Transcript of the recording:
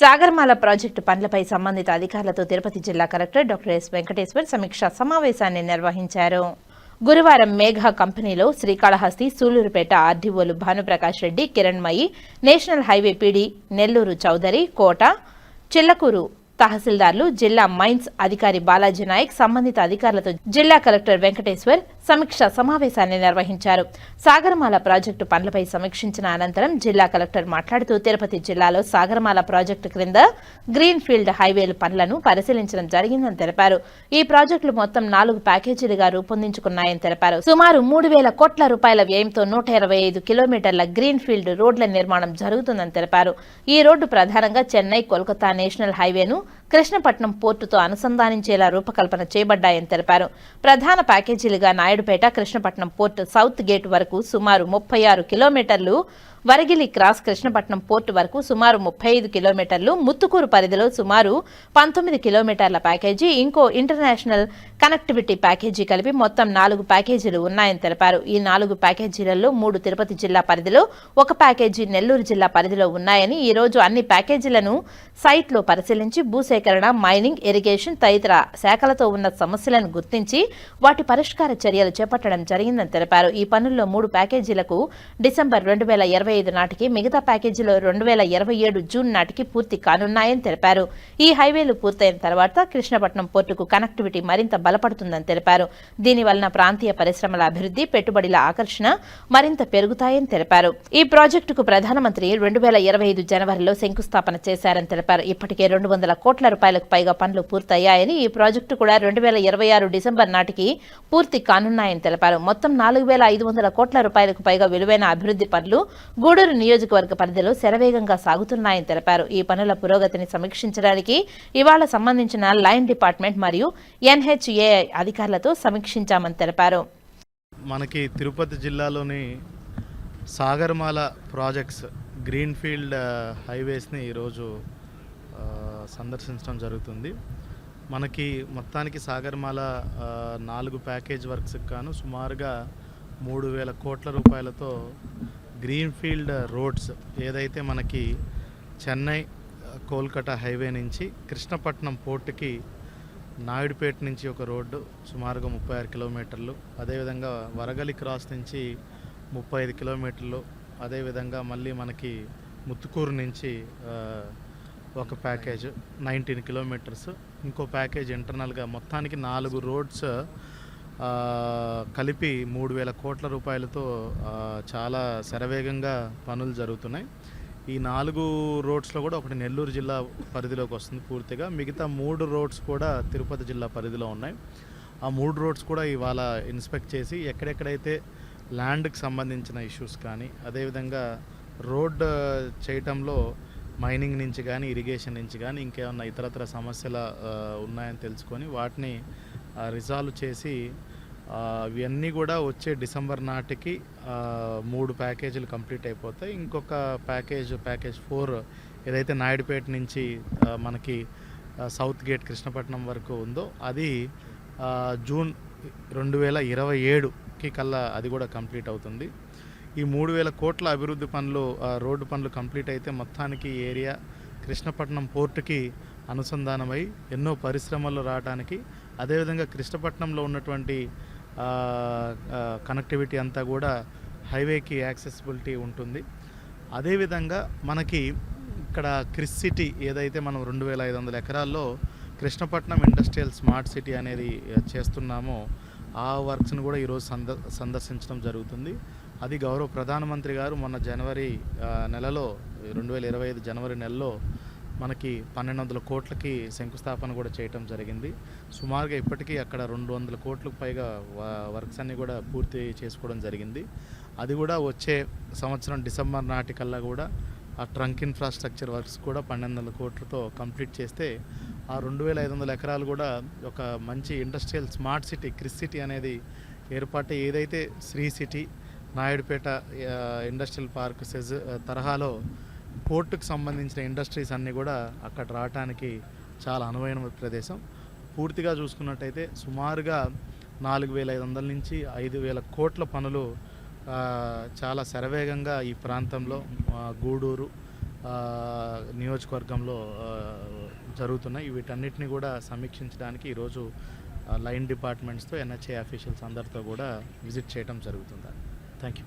Sagarmala project పనులపై సంబంధిత అధికారులతో తిరుపతి జిల్లా కలెక్టర్ డాక్టర్ ఎస్ వెంకటేశ్వర్ సమీక్షా సమావేశాన్ని నిర్వహించారు. గురువారం మేఘా కంపెనీలో Srikalahasti Sullurpeta ఆర్డీఓలు Bhanuprakash Reddy Kiranmayi national highway PD Nellore Chowdary Kota Chillakur తహసీల్దార్లు జిల్లా మైన్స్ అధికారి బాలాజీ నాయక్ సంబంధిత అధికారులతో జిల్లా కలెక్టర్ వెంకటేశ్వర్ సమీక్ష సమావేశాన్ని నిర్వహించారు. సాగరమాల ప్రాజెక్టు పనులపై సమీక్షించిన అనంతరం జిల్లా కలెక్టర్ మాట్లాడుతూ తిరుపతి జిల్లాలో సాగరమాల ప్రాజెక్టు క్రింద గ్రీన్ ఫీల్డ్ హైవేల పనులను పరిశీలించడం జరిగిందని తెలిపారు. ఈ ప్రాజెక్టులు మొత్తం నాలుగు ప్యాకేజీలుగా రూపొందించుకున్నాయని తెలిపారు. సుమారు మూడు వేల కోట్ల రూపాయల వ్యయంతో నూట ఇరవై ఐదు కిలోమీటర్ల గ్రీన్ ఫీల్డ్ రోడ్ల నిర్మాణం జరుగుతుందని తెలిపారు. ఈ రోడ్డు ప్రధానంగా చెన్నై కోల్కతా నేషనల్ హైవేను కృష్ణపట్నం పోర్టుతో అనుసంధానించేలా రూపకల్పన చేయబడ్డాయని తెలిపారు. ప్రధాన ప్యాకేజీలుగా Naidupeta Krishnapatnam port south gate వరకు సుమారు ముప్పై ఆరు కిలోమీటర్లు వరగిలి క్రాస్ కృష్ణపట్నం పోర్టు వరకు సుమారు ముప్పై ఐదు కిలోమీటర్లు ముత్తుకూరు పరిధిలో సుమారు పంతొమ్మిది కిలోమీటర్ల ప్యాకేజీ ఇంకో ఇంటర్నేషనల్ కనెక్టివిటీ ప్యాకేజీ కలిపి మొత్తం నాలుగు ప్యాకేజీలు ఉన్నాయని తెలిపారు. ఈ నాలుగు ప్యాకేజీలలో మూడు తిరుపతి జిల్లా పరిధిలో ఒక ప్యాకేజీ నెల్లూరు జిల్లా పరిధిలో ఉన్నాయని ఈ రోజు అన్ని ప్యాకేజీలను సైట్లో పరిశీలించి భూసేకరణ మైనింగ్ ఇరిగేషన్ తదితర శాఖలతో ఉన్న సమస్యలను గుర్తించి వాటి పరిష్కార చర్యలు చేపట్టడం జరిగిందని తెలిపారు. ఈ పనుల్లో మూడు ప్యాకేజీలకు డిసెంబర్ రెండు వేల ఇరవై ఐదు నాటికి మిగతా ప్యాకేజీలో రెండు వేల ఇరవై ఏడు జూన్ నాటికి పూర్తి కానున్నాయని తెలిపారు. ఈ హైవేలు పూర్తయిన తర్వాత కృష్ణపట్నం పోర్టుకు కనెక్టివిటీ మరింత బలపడుతుందని తెలిపారు. దీనివలన ప్రాంతీయ పరిశ్రమల అభివృద్ధి పెట్టుబడుల ఆకర్షణ మరింత పెరుగుతాయని తెలిపారు. ఈ ప్రాజెక్టుకు ప్రధానమంత్రి రెండు వేల ఇరవై ఐదు జనవరిలో శంకుస్థాపన చేశారని తెలిపారు. ఇప్పటికే రెండు వందల కోట్ల రూపాయలకు పైగా పనులు పూర్తయ్యాయని ఈ ప్రాజెక్టు కూడా రెండు వేల ఇరవై ఆరు డిసెంబర్ నాటికి పూర్తి కానున్నాయని తెలిపారు. మొత్తం నాలుగు వేల ఐదు వందల కోట్ల రూపాయలకు పైగా విలువైన అభివృద్ధి పనులు గూడూరు నియోజకవర్గ పరిధిలో శరవేగంగా సాగుతున్నాయని తెలిపారు. ఈ పనుల పురోగతిని సమీక్షించడానికి ఇవాళ సంబంధించిన లైన్ డిపార్ట్మెంట్ మరియు ఎన్హెచ్ఏ అధికారులతో సమీక్షించామని తెలిపారు. మనకి తిరుపతి జిల్లాలోని సాగర్మాల ప్రాజెక్ట్స్ గ్రీన్ ఫీల్డ్ హైవేస్ని ఈరోజు సందర్శించడం జరుగుతుంది. మనకి మొత్తానికి సాగర్మాల నాలుగు ప్యాకేజ్ వర్క్స్కి గాను సుమారుగా మూడు వేల కోట్ల రూపాయలతో గ్రీన్ ఫీల్డ్ రోడ్స్ ఏదైతే మనకి చెన్నై కోల్కతా హైవే నుంచి కృష్ణపట్నం పోర్టుకి నాయుడుపేట నుంచి ఒక రోడ్డు సుమారుగా ముప్పై ఆరు కిలోమీటర్లు అదేవిధంగా వరగలి క్రాస్ నుంచి ముప్పై ఐదు కిలోమీటర్లు అదేవిధంగా మళ్ళీ మనకి ముత్తుకూరు నుంచి ఒక ప్యాకేజ్ నైన్టీన్ కిలోమీటర్స్. ఇంకో ప్యాకేజ్ ఇంటర్నల్గా మొత్తానికి నాలుగు రోడ్స్ కలిపి మూడు వేల కోట్ల రూపాయలతో చాలా శరవేగంగా పనులు జరుగుతున్నాయి. ఈ నాలుగు రోడ్స్లో కూడా ఒకటి నెల్లూరు జిల్లా పరిధిలోకి వస్తుంది పూర్తిగా. మిగతా మూడు రోడ్స్ కూడా తిరుపతి జిల్లా పరిధిలో ఉన్నాయి. ఆ మూడు రోడ్స్ కూడా ఇవాళ ఇన్స్పెక్ట్ చేసి ఎక్కడెక్కడైతే ల్యాండ్కి సంబంధించిన ఇష్యూస్ కానీ అదేవిధంగా రోడ్ చేయటంలో మైనింగ్ నుంచి కానీ ఇరిగేషన్ నుంచి కానీ ఇంకేమన్నా ఇతరత్ర సమస్యలు ఉన్నాయని తెలుసుకొని వాటిని రిజాల్వ్ చేసి ఇవన్నీ కూడా వచ్చే డిసెంబర్ నాటికి మూడు ప్యాకేజీలు కంప్లీట్ అయిపోతాయి. ఇంకొక ప్యాకేజ్ ప్యాకేజ్ ఫోర్ ఏదైతే నాయుడుపేట నుంచి మనకి సౌత్ గేట్ కృష్ణపట్నం వరకు ఉందో అది జూన్ రెండు వేల ఇరవై ఏడుకి కల్లా అది కూడా కంప్లీట్ అవుతుంది. ఈ మూడు వేల కోట్ల అభివృద్ధి పనులు రోడ్డు పనులు కంప్లీట్ అయితే మొత్తానికి ఏరియా కృష్ణపట్నం పోర్టుకి అనుసంధానమై ఎన్నో పరిశ్రమలు రావడానికి అదేవిధంగా కృష్ణపట్నంలో ఉన్నటువంటి కనెక్టివిటీ అంతా కూడా హైవేకి యాక్సెసిబిలిటీ ఉంటుంది. అదేవిధంగా మనకి ఇక్కడ క్రిస్ సిటీ ఏదైతే మనం రెండు వేల ఐదు వందల ఎకరాల్లో కృష్ణపట్నం ఇండస్ట్రియల్ స్మార్ట్ సిటీ అనేది చేస్తున్నామో ఆ వర్క్స్ని కూడా ఈరోజు సంద సందర్శించడం జరుగుతుంది. అది గౌరవ ప్రధానమంత్రి గారు మొన్న జనవరి నెలలో రెండు వేల ఇరవై ఐదు జనవరి నెలలో మనకి పన్నెండు వందల కోట్లకి శంకుస్థాపన కూడా చేయటం జరిగింది. సుమారుగా ఇప్పటికీ అక్కడ రెండు వందల కోట్లకు పైగా వ- వర్క్స్ అన్నీ కూడా పూర్తి చేసుకోవడం జరిగింది. అది కూడా వచ్చే సంవత్సరం డిసెంబర్ నాటికల్లా కూడా ఆ ట్రంక్ ఇన్ఫ్రాస్ట్రక్చర్ వర్క్స్ కూడా పన్నెండు వందల కోట్లతో కంప్లీట్ చేస్తే ఆ రెండు వేల ఐదు వందల ఎకరాలు కూడా ఒక మంచి industrial smart city Kris City అనేది ఏర్పాటు ఏదైతే Sri City Naidupeta industrial park SEZ తరహాలో పోర్టుకు సంబంధించిన ఇండస్ట్రీస్ అన్నీ కూడా అక్కడ రావటానికి చాలా అనువైన ప్రదేశం. పూర్తిగా చూసుకున్నట్టయితే సుమారుగా నాలుగు వేల ఐదు వందల నుంచి ఐదు వేల కోట్ల పనులు చాలా శరవేగంగా ఈ ప్రాంతంలో గూడూరు నియోజకవర్గంలో జరుగుతున్నాయి. వీటన్నిటిని కూడా సమీక్షించడానికి ఈరోజు లైన్ డిపార్ట్మెంట్స్తో ఎన్హెచ్ఏ అఫీషియల్స్ అందరితో కూడా విజిట్ చేయడం జరుగుతుంది థ్యాంక్ యూ